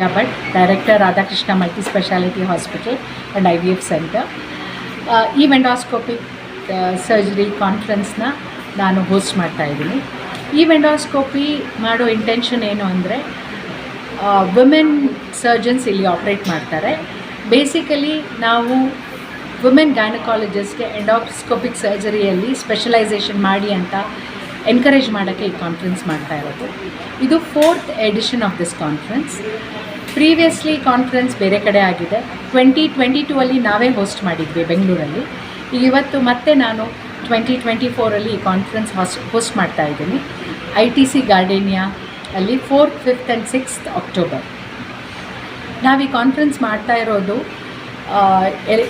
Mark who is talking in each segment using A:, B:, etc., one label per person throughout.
A: Yeah, director Radhakrishna multi speciality hospital and I V F centre ಈ endoscopic surgery ಕಾನ್ಫರೆನ್ಸ್ನ ನಾನು host ಮಾಡ್ತಾ ಇದ್ದೀನಿ. ಈ ವೆಂಡಾಸ್ಕೋಪಿ ಮಾಡೋ ಇಂಟೆನ್ಷನ್ ಏನು ಅಂದರೆ ವುಮೆನ್ ಸರ್ಜನ್ಸ್ ಇಲ್ಲಿ ಆಪ್ರೇಟ್ ಮಾಡ್ತಾರೆ. ಬೇಸಿಕಲಿ ನಾವು ವುಮೆನ್ ಗೈನಕಾಲಜಿಸ್ಟ್ಗೆ ಎಂಡೋಸ್ಕೋಪಿಕ್ ಸರ್ಜರಿಯಲ್ಲಿ ಸ್ಪೆಷಲೈಸೇಷನ್ ಮಾಡಿ ಅಂತ ಎನ್ಕರೇಜ್ ಮಾಡೋಕ್ಕೆ ಈ ಕಾನ್ಫರೆನ್ಸ್ ಮಾಡ್ತಾ ಇರೋದು. ಇದು fourth edition of this conference previously conference ಬೇರೆ ಕಡೆ ಆಗಿದೆ. ಟ್ವೆಂಟಿ ಟ್ವೆಂಟಿ ಟೂ ಅಲ್ಲಿ ನಾವೇ ಹೋಸ್ಟ್ ಮಾಡಿದ್ವಿ ಬೆಂಗಳೂರಲ್ಲಿ. ಈಗ ಇವತ್ತು ಮತ್ತೆ ನಾನು ಟ್ವೆಂಟಿ ಟ್ವೆಂಟಿ ಫೋರಲ್ಲಿ ಈ ಕಾನ್ಫರೆನ್ಸ್ ಹಾಸ್ಟ್ ಹೋಸ್ಟ್ ಮಾಡ್ತಾ ಇದ್ದೀನಿ. ಐ ಟಿ ಸಿ ಗಾರ್ಡೇನಿಯಾ ಅಲ್ಲಿ fourth fifth and sixth October ನಾವು ಈ ಕಾನ್ಫರೆನ್ಸ್ ಮಾಡ್ತಾ ಇರೋದು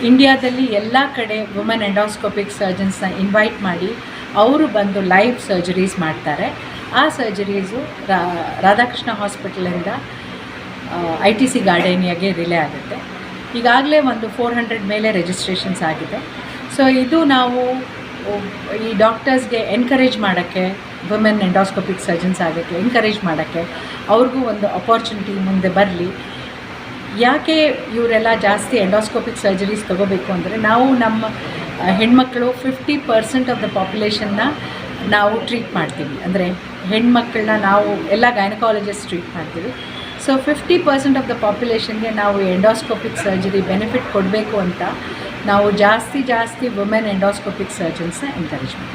A: ಇಂಡಿಯಾದಲ್ಲಿ ಎಲ್ಲ ಕಡೆ ವುಮೆನ್ ಎಂಡೋಸ್ಕೋಪಿಕ್ ಸರ್ಜನ್ಸ್ನ ಇನ್ವೈಟ್ ಮಾಡಿ ಅವರು ಬಂದು ಲೈವ್ ಸರ್ಜರೀಸ್ ಮಾಡ್ತಾರೆ. ಆ ಸರ್ಜರೀಸು ರಾಧಾಕೃಷ್ಣ ಹಾಸ್ಪಿಟಲಿಂದ ಐ ಟಿ ಸಿ ಗಾರ್ಡೇನಿಯಾಗೆ ರಿಲೇ ಆಗುತ್ತೆ. ಈಗಾಗಲೇ ಒಂದು ಫೋರ್ ಹಂಡ್ರೆಡ್ ಮೇಲೆ ರಿಜಿಸ್ಟ್ರೇಷನ್ಸ್ ಆಗಿದೆ. ಸೊ ಇದು ನಾವು ಈ ಡಾಕ್ಟರ್ಸ್ಗೆ ಎನ್ಕರೇಜ್ ಮಾಡೋಕ್ಕೆ ವುಮೆನ್ ಎಂಡೋಸ್ಕೋಪಿಕ್ ಸರ್ಜನ್ಸ್ ಆಗೋಕ್ಕೆ ಎನ್ಕರೇಜ್ ಮಾಡೋಕ್ಕೆ ಅವ್ರಿಗೂ ಒಂದು ಅಪಾರ್ಚುನಿಟಿ ಮುಂದೆ ಬರಲಿ. ಯಾಕೆ ಇವರೆಲ್ಲ ಜಾಸ್ತಿ ಎಂಡೋಸ್ಕೋಪಿಕ್ ಸರ್ಜರೀಸ್ ತೊಗೋಬೇಕು ಅಂದರೆ, ನಾವು ನಮ್ಮ ಆ, ಹೆಣ್ಮಕ್ಳು ಫಿಫ್ಟಿ ಪರ್ಸೆಂಟ್ ಆಫ್ ದ ಪಾಪ್ಯುಲೇಷನ್ನ ನಾವು ಟ್ರೀಟ್ ಮಾಡ್ತೀವಿ. ಅಂದರೆ ಹೆಣ್ಮಕ್ಳನ್ನ ನಾವು ಎಲ್ಲ ಗೈನಕಾಲಜಿಸ್ಟ್ ಟ್ರೀಟ್ ಮಾಡ್ತೀವಿ. So fifty percent of the ಪಾಪ್ಯುಲೇಷನ್ಗೆ ನಾವು ಎಂಡೋಸ್ಕೋಪಿಕ್ ಸರ್ಜರಿ ಬೆನಿಫಿಟ್ ಕೊಡಬೇಕು ಅಂತ ನಾವು ಜಾಸ್ತಿ ಜಾಸ್ತಿ ವುಮೆನ್ ಎಂಡೋಸ್ಕೋಪಿಕ್ ಸರ್ಜನ್ಸ್ನ ಎನ್ಕರೇಜ್ ಮಾಡ್ತೀವಿ.